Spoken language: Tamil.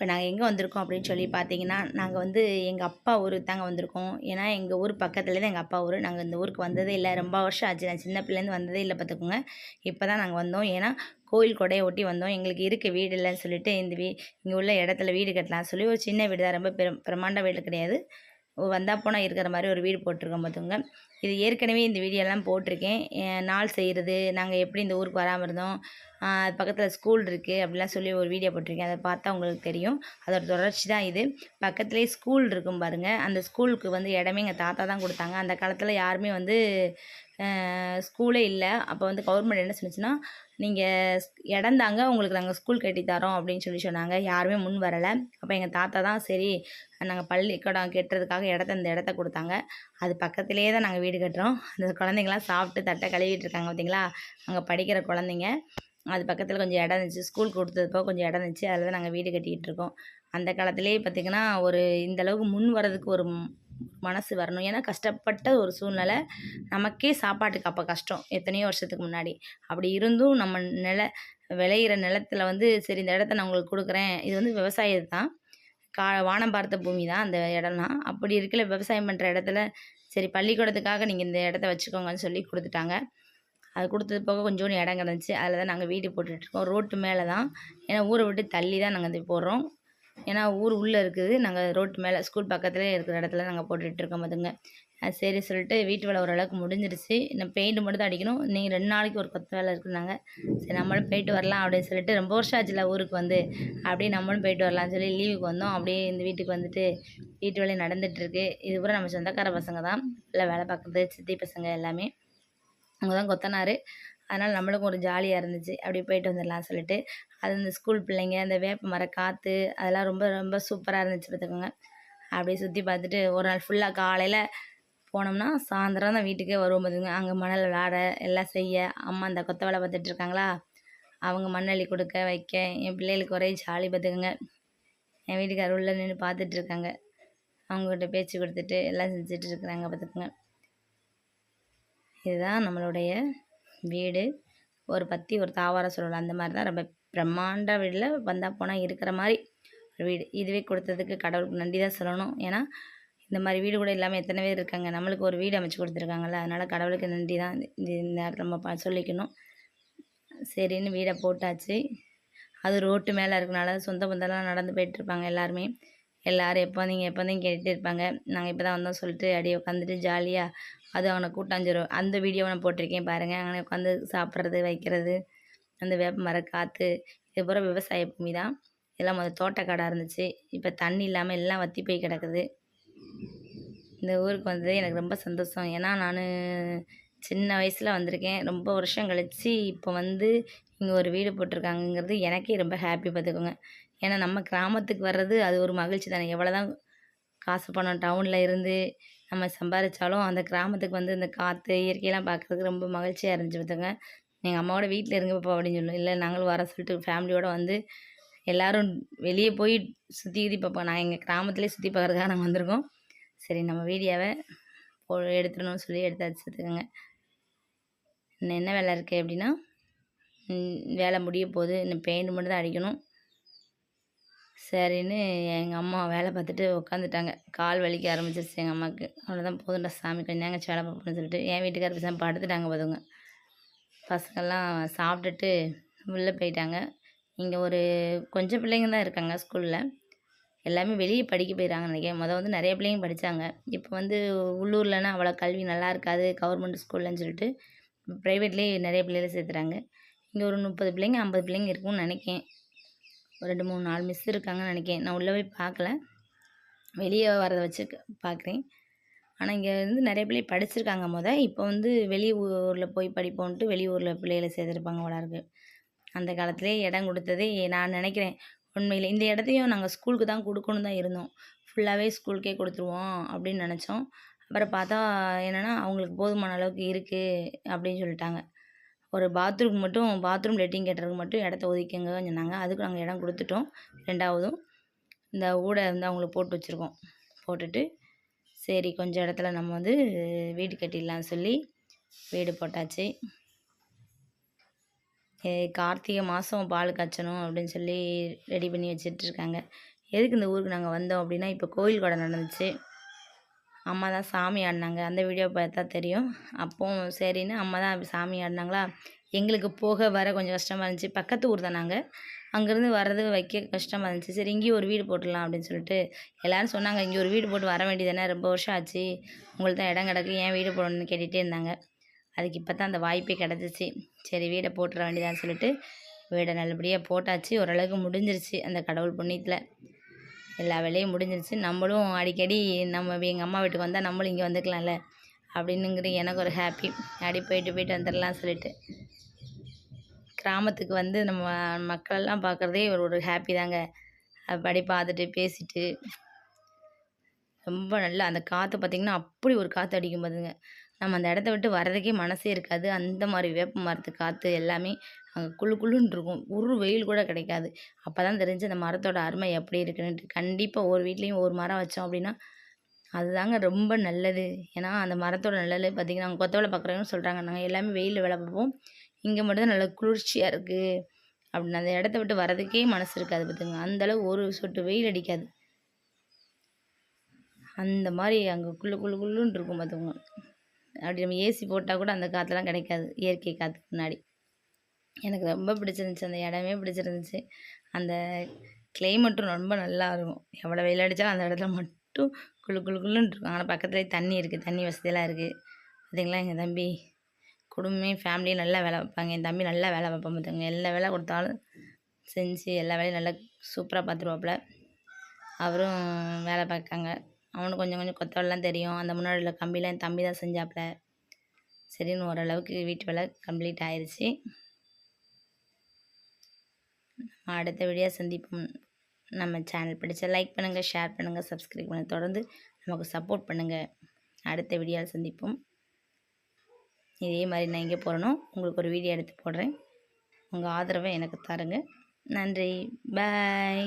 இப்போ நாங்கள் எங்கே வந்திருக்கோம் அப்படின்னு சொல்லி பார்த்தீங்கன்னா நாங்கள் வந்து எங்கள் அப்பா ஊருக்கு தாங்க வந்திருக்கோம். ஏன்னா எங்கள் ஊர் பக்கத்துலேயே எங்கள் அப்பா ஊர். நாங்கள் இந்த ஊருக்கு வந்ததே இல்லை. ரொம்ப வருஷம் ஆச்சு. நான் சின்ன பிள்ளைலேருந்து வந்ததே இல்லை பார்த்துக்கோங்க இப்போ தான் நாங்கள் வந்தோம். ஏன்னா கோயில் கொடையை ஒட்டி வந்தோம். எங்களுக்கு இருக்க வீடு இல்லைன்னு சொல்லிட்டு இந்த வீ இங்கே உள்ள இடத்துல வீடு கட்டலாம். சொல்லி ஒரு சின்ன வீடு தான். ரொம்ப பெரும் பிரமாண்ட வீடு கிடையாது. வந்தால் போனால் இருக்கிற மாதிரி ஒரு வீடு போட்டிருக்கோம் பார்த்துங்க இது ஏற்கனவே இந்த வீடியோலாம் போட்டிருக்கேன். நாள் செய்கிறது நாங்கள் எப்படி இந்த ஊருக்கு வராமல் இருந்தோம் அது பக்கத்தில் ஸ்கூல் இருக்குது அப்படிலாம் சொல்லி ஒரு வீடியோ போட்டிருக்கேன். அதை பார்த்தா உங்களுக்கு தெரியும். அதோட தொடர்ச்சி தான் இது. பக்கத்துலேயே ஸ்கூல் இருக்கும் பாருங்கள் அந்த ஸ்கூலுக்கு வந்து இடமே எங்கள் தாத்தா தான் கொடுத்தாங்க. அந்த காலத்தில் யாருமே வந்து ஸ்கூலே இல்லை. அப்போ வந்து கவர்மெண்ட் என்ன சொன்னுச்சுன்னா நீங்கள் இடம் தாங்க உங்களுக்கு நாங்கள் ஸ்கூல் கட்டி தரோம் அப்படின்னு சொல்லி சொன்னாங்க. யாருமே முன் வரலை. அப்போ எங்கள் தாத்தா தான் சரி நாங்கள் பள்ளிக்கூடம் கெட்டுறதுக்காக இடத்த இந்த இடத்த கொடுத்தாங்க. அது பக்கத்துலேயே தான் நாங்கள் வீடு கட்டுறோம். அந்த குழந்தைங்களாம் சாப்பிட்டு தட்டை கழுவிட்டு இருக்காங்க பார்த்தீங்களா? அங்கே படிக்கிற குழந்தைங்க. அது பக்கத்தில் கொஞ்சம் இடம் இருந்துச்சு. ஸ்கூல் கொடுத்ததுப்போ கொஞ்சம் இடம் இருந்துச்சு. அதில் தான் நாங்கள் வீடு கட்டிக்கிட்டு இருக்கோம். அந்த காலத்துலேயே பார்த்திங்கன்னா ஒரு இந்த அளவுக்கு முன் வர்றதுக்கு ஒரு மனசு வரணும். ஏன்னா கஷ்டப்பட்ட ஒரு சூழ்நிலை. நமக்கே சாப்பாட்டுக்கு அப்போ கஷ்டம். எத்தனையோ வருஷத்துக்கு முன்னாடி. அப்படி இருந்தும் நம்ம நில விளையிற நிலத்துல வந்து சரி இந்த இடத்த நான் உங்களுக்கு கொடுக்குறேன். இது வந்து விவசாயம் தான். கா வானம் பார்த்த பூமி தான் அந்த இடம்லாம் அப்படி இருக்கல விவசாயம் பண்ணுற இடத்துல சரி பள்ளிக்கூடத்துக்காக நீங்கள் இந்த இடத்த வச்சுக்கோங்கன்னு சொல்லி கொடுத்துட்டாங்க. அது கொடுத்தது போக கொஞ்சோண்டு இடம் கிடந்துச்சு. அதில் தான் நாங்கள் வீடு போட்டுட்ருக்கோம் ரோட்டு மேலே தான் ஏன்னா ஊரை விட்டு தள்ளி தான் நாங்கள் இது போடுறோம் ஏன்னா ஊர் உள்ளே இருக்குது. நாங்கள் ரோட்டு மேலே ஸ்கூல் பக்கத்துலேயே இருக்கிற இடத்துல நாங்கள் போட்டுட்ருக்கோம் அதுங்க சரி சொல்லிட்டு வீட்டு வேலை ஓரளவுக்கு முடிஞ்சிருச்சு. நான் பெயிண்ட் மட்டும் தான் அடிக்கணும். நீங்கள் ரெண்டு நாளைக்கு ஒரு கொத்த வேலை இருக்குனாங்க சரி நம்மளும் போயிட்டு வரலாம் அப்படின்னு சொல்லிட்டு ரொம்ப வருஷம் ஆச்சுல ஊருக்கு வந்து. அப்படியே நம்மளும் போயிட்டு வரலாம்னு சொல்லி லீவுக்கு வந்தோம். அப்படியே இந்த வீட்டுக்கு வந்துட்டு வீட்டு வேலை நடந்துகிட்ருக்கு இது பூரா நம்ம சொந்தக்கார பசங்க தான். இல்லை வேலை பார்க்குறது சித்தி பசங்க எல்லாமே. அவங்க தான் கொத்தனார். அதனால் நம்மளுக்கும் ஒரு ஜாலியாக இருந்துச்சு. அப்படி போயிட்டு வந்துடலாம் சொல்லிட்டு. அது இந்த ஸ்கூல் பிள்ளைங்க அந்த வேப்ப மர காற்று அதெல்லாம் ரொம்ப ரொம்ப சூப்பராக இருந்துச்சு பார்த்துக்கோங்க. அப்படியே சுற்றி பார்த்துட்டு ஒரு நாள் ஃபுல்லாக காலையில் போனோம்னா சாயந்தரம் தான் வீட்டுக்கே வருவோம் பார்த்துங்க அங்கே மணல் விளாட எல்லாம் செய்ய அம்மா அந்த கொத்த வேலை பார்த்துட்டு இருக்காங்களா? அவங்க மண்ணள்ளி கொடுக்க வைக்க என் பிள்ளைகளுக்கு ஒரே ஜாலி பார்த்துக்கோங்க. என் வீட்டுக்காரர் உள்ளே நின்று பார்த்துட்டு இருக்காங்க. அவங்ககிட்ட பேச்சு கொடுத்துட்டு எல்லாம் செஞ்சுட்டு இருக்கிறாங்க பார்த்துக்கோங்க. இதுதான் நம்மளுடைய வீடு ஒரு பத்தி ஒரு தாவார சொல்லலாம் அந்த மாதிரி தான் ரொம்ப பிரம்மாண்ட வீடில் வந்தால் போனால் இருக்கிற மாதிரி ஒரு வீடு. இதுவே கொடுத்ததுக்கு கடவுளுக்கு நன்றி தான் சொல்லணும். ஏன்னா இந்த மாதிரி வீடு கூட இல்லாமல் எத்தனை பேர் இருக்காங்க? நம்மளுக்கு ஒரு வீடு அமைச்சு கொடுத்துருக்காங்கல்ல. அதனால் கடவுளுக்கு நன்றி தான் இந்த இந்த நேரத்தில் நம்ம ப- சொல்லிக்கணும். சரின்னு வீடை போட்டாச்சு. அது ரோட்டு மேலே இருக்கனால சொந்த பந்தெல்லாம் நடந்து போயிட்டுருப்பாங்க எல்லாருமே. எல்லோரும் எப்போ நீங்கள் எப்போ தான் கேட்டுட்டு இருப்பாங்க. நாங்கள் இப்போ தான் வந்தோம் சொல்லிட்டு அப்படியே உட்காந்துட்டு ஜாலியாக அது அவனை கூட்டாஞ்சோறு அந்த வீடியோவை நான் போட்டிருக்கேன் பாருங்கள் அங்கே உட்காந்து சாப்பிட்றது வைக்கிறது அந்த வேப்ப மர காற்று இது விவசாய பூமி தான். எல்லாம் முதல் தோட்டக்காடாக இருந்துச்சு. இப்போ தண்ணி இல்லாமல் எல்லாம் வற்றி போய் கிடக்குது. இந்த ஊருக்கு வந்தது எனக்கு ரொம்ப சந்தோஷம். ஏன்னா நான் சின்ன வயசில் வந்திருக்கேன். ரொம்ப வருஷம் கழித்து இப்போ வந்து இங்கே ஒரு வீடு போட்டிருக்காங்கங்கிறது எனக்கே ரொம்ப ஹாப்பி பார்த்துக்கோங்க. ஏன்னா நம்ம கிராமத்துக்கு வர்றது அது ஒரு மகிழ்ச்சி தானே. எவ்வளோ தான் காசு பணம் டவுனில் இருந்து நம்ம சம்பாதிச்சாலும் அந்த கிராமத்துக்கு வந்து இந்த காற்று இயற்கையெல்லாம் பார்க்குறதுக்கு ரொம்ப மகிழ்ச்சியாக இருந்துச்சு பார்த்துங்க எங்கள் அம்மாவோட வீட்டில் இருங்க பாப்பா அப்படின்னு சொல்லணும் இல்லை நாங்களும் வர சொல்லிட்டு ஃபேமிலியோடு வந்து எல்லோரும் வெளியே போய் சுற்றி சுற்றி பார்ப்போம். நான் எங்கள் கிராமத்துலேயே சுற்றி பார்க்குறதுக்காக நாங்கள் வந்திருக்கோம். சரி நம்ம வீடியோவை போ எடுத்துடணும்னு சொல்லி எடுத்து வச்சுருக்கோங்க இன்னும் என்ன வேலை இருக்குது அப்படின்னா வேலை முடிய போகுது. இன்னும் பெயிண்ட் மட்டும் தான் அடிக்கணும். சரின்னு எங்கள் அம்மா வேலை பார்த்துட்டு உட்காந்துட்டாங்க கால் வலிக்க ஆரம்பிச்சிருச்சு எங்கள் அம்மாவுக்கு அவ்வளோதான் போதும்டா சாமி கொஞ்சம் நேங்க வேலை பார்ப்போம்னு சொல்லிட்டு என் வீட்டுக்காரர் பேசாமல் படுத்துட்டாங்க பார்த்துங்க பசங்கள்லாம் சாப்பிட்டுட்டு உள்ளே போயிட்டாங்க. இங்கே ஒரு கொஞ்சம் பிள்ளைங்க தான் இருக்காங்க ஸ்கூலில். எல்லாமே வெளியே படிக்க போயிடறாங்க நினைக்கிறேன். மொதல் வந்து நிறைய பிள்ளைங்க படித்தாங்க இப்போ வந்து உள்ளூர்லனா அவ்வளோ கல்வி நல்லா இருக்காது. கவர்மெண்ட் ஸ்கூல்லன்னு சொல்லிட்டு ப்ரைவேட்லேயே நிறைய பிள்ளைகளை சேர்த்துறாங்க. இங்கே ஒரு முப்பது பிள்ளைங்க ஐம்பது பிள்ளைங்க இருக்கும்னு நினைக்கேன். ஒரு ரெண்டு மூணு நாலு மிஸ் இருக்காங்கன்னு நினைக்கிறேன் நான் உள்ளே போய் பார்க்கல. வெளியே வரதை வச்சு பார்க்குறேன். ஆனால் இங்கே வந்து நிறைய பிள்ளை படிச்சிருக்காங்க மொதல் இப்போ வந்து வெளியூரில் போய் படிப்போன்ட்டு வெளியூரில் பிள்ளைகளை சேர்த்துருப்பாங்க வளருக்கு அந்த காலத்திலே இடம் கொடுத்ததே நான் நினைக்கிறேன். உண்மையில் இந்த இடத்தையும் நாங்கள் ஸ்கூலுக்கு தான் கொடுக்கணும் தான் இருந்தோம். ஃபுல்லாகவே ஸ்கூலுக்கே கொடுத்துருவோம் அப்படின்னு நினச்சோம். அப்புறம் பார்த்தா என்னென்னா அவங்களுக்கு போதுமான அளவுக்கு இருக்குது அப்படின்னு சொல்லிட்டாங்க. ஒரு பாத்ரூம் மட்டும் பாத்ரூம் லெட்டிங் கட்டுறதுக்கு மட்டும் இடத்த ஒதுக்கிங்கன்னு சொன்னாங்க. அதுக்கு நாங்கள் இடம் கொடுத்துட்டோம். ரெண்டாவதும் இந்த ஊடை வந்து அவங்களுக்கு போட்டு வச்சுருக்கோம். போட்டுட்டு சரி கொஞ்சம் இடத்துல நம்ம வந்து வீடு கட்டிடலாம் சொல்லி வீடு போட்டாச்சு. கார்த்திகை மாதம் பால் காய்ச்சணும் அப்படின்னு சொல்லி ரெடி பண்ணி வச்சிட்ருக்காங்க எதுக்கு இந்த ஊருக்கு நாங்கள் வந்தோம் அப்படின்னா இப்போ கோயில் கொடை நடந்துச்சு. அம்மா தான் சாமி ஆடினாங்க. அந்த வீடியோ பார்த்தா தெரியும். அப்போது சரின்னு அம்மா தான் சாமி ஆடினாங்களா? எங்களுக்கு போக வர கொஞ்சம் கஷ்டமாக இருந்துச்சு. பக்கத்து ஊர் தான் நாங்கள் அங்கேருந்து வர்றது வைக்க கஷ்டமாக இருந்துச்சு. சரி இங்கேயும் ஒரு வீடு போட்டுடலாம் அப்படின்னு சொல்லிட்டு எல்லோரும் சொன்னாங்க. இங்கே ஒரு வீடு போட்டு வர வேண்டியதானே ரொம்ப வருஷம் ஆச்சு. உங்களுக்கு தான் இடம் கிடக்கு. ஏன் வீடு போடணும்னு கேட்டுகிட்டே இருந்தாங்க. அதுக்கு இப்போ தான் அந்த வாய்ப்பே கிடச்சிச்சு. சரி வீடை போட்டுற வேண்டியதான்னு சொல்லிட்டு வீடை நல்லபடியாக போட்டாச்சு. ஓரளவுக்கு முடிஞ்சிருச்சு அந்த கடவுள் புண்ணியத்தில். எல்லா வேலையும் முடிஞ்சிருச்சு. நம்மளும் அடிக்கடி நம்ம எங்கள் அம்மா வீட்டுக்கு வந்தால் நம்மளும் இங்கே வந்துக்கலாம்ல. அப்படின்னுங்கிற எனக்கு ஒரு ஹாப்பி அப்படி போயிட்டு போயிட்டு வந்துடலாம் சொல்லிட்டு. கிராமத்துக்கு வந்து நம்ம மக்களெல்லாம் பார்க்குறதே ஒரு ஒரு ஹாப்பி தாங்க. அப்படி பார்த்துட்டு பேசிட்டு. ரொம்ப நல்லா அந்த காற்று பார்த்திங்கன்னா அப்படி ஒரு காற்று அடிக்கும் பார்த்துங்க நம்ம அந்த இடத்த விட்டு வர்றதுக்கே மனசே இருக்காது. அந்த மாதிரி வேப்ப மரத்து காற்று எல்லாமே அங்கே குழு குழுன்னு இருக்கும். ஒரு வெயில் கூட கிடைக்காது. அப்போ தான் தெரிஞ்சு அந்த மரத்தோட அருமை எப்படி இருக்குன்னுட்டு. கண்டிப்பாக ஒரு வீட்லேயும் ஒரு மரம் வச்சோம் அப்படின்னா அதுதாங்க ரொம்ப நல்லது. ஏன்னா அந்த மரத்தோட நல்லது பார்த்திங்கன்னா நாங்கள் கொத்தவளை வேலை பார்க்குறவங்க சொல்கிறாங்க நாங்கள் எல்லாமே வெயிலில் வேலை பார்ப்போம் இங்கே மட்டும்தான் நல்ல குளிர்ச்சியாக இருக்குது அப்படின்னு அந்த இடத்த விட்டு வரதுக்கே மனசு இருக்காது பார்த்துங்க அந்தளவு ஒரு சொட்டு வெயில் அடிக்காது. அந்த மாதிரி அங்கே குள்ளு குள்ளு குள்ளுன்னு இருக்கும் பார்த்துங்க அப்படி நம்ம ஏசி போட்டால் கூட அந்த காற்றுலாம் கிடைக்காது. இயற்கை காற்றுக்கு முன்னாடி. எனக்கு ரொம்ப பிடிச்சிருந்துச்சி. அந்த இடமே பிடிச்சிருந்துச்சி. அந்த கிளைமேட்டும் ரொம்ப நல்லா இருக்கும். எவ்வளோ வெயில் அடித்தாலும் அந்த இடத்துல மட்டும் குளு குளு குழுன்னு இருக்கும். ஆனால் பக்கத்துலேயே தண்ணி இருக்குது தண்ணி வசதியெல்லாம் இருக்குது பார்த்தீங்களா எங்கள் தம்பி குடும்பமே ஃபேமிலியும் நல்லா வேலை வைப்பாங்க. என் தம்பி நல்லா வேலை வைப்பான் பார்த்துங்க எல்லா வேலை கொடுத்தாலும் செஞ்சு எல்லா வேலையும் நல்லா சூப்பராக பார்த்துருவாப்புல அவரும் வேலை பார்க்காங்க. அவனுக்கு கொஞ்சம் கொஞ்சம் கொத்தவெல்லாம் தெரியும். அந்த முன்னாடி உள்ள கம்பிலாம் என் தம்பி தான் செஞ்சாப்புல சரின்னு ஓரளவுக்கு வீட்டு வேலை கம்ப்ளீட் ஆயிடுச்சு அடுத்த வீடியோ சந்திப்போம். நம்ம சேனல் பிடிச்ச லைக் பண்ணுங்கள் ஷேர் பண்ணுங்கள் சப்ஸ்கிரைப் பண்ணுங்கள் தொடர்ந்து நமக்கு சப்போர்ட் பண்ணுங்கள் அடுத்த வீடியோவில் சந்திப்போம். இதே மாதிரி நான் எங்கே போகிறேனோ உங்களுக்கு ஒரு வீடியோ எடுத்து போடுறேன். உங்கள் ஆதரவை எனக்கு தருங்க. நன்றி. பாய்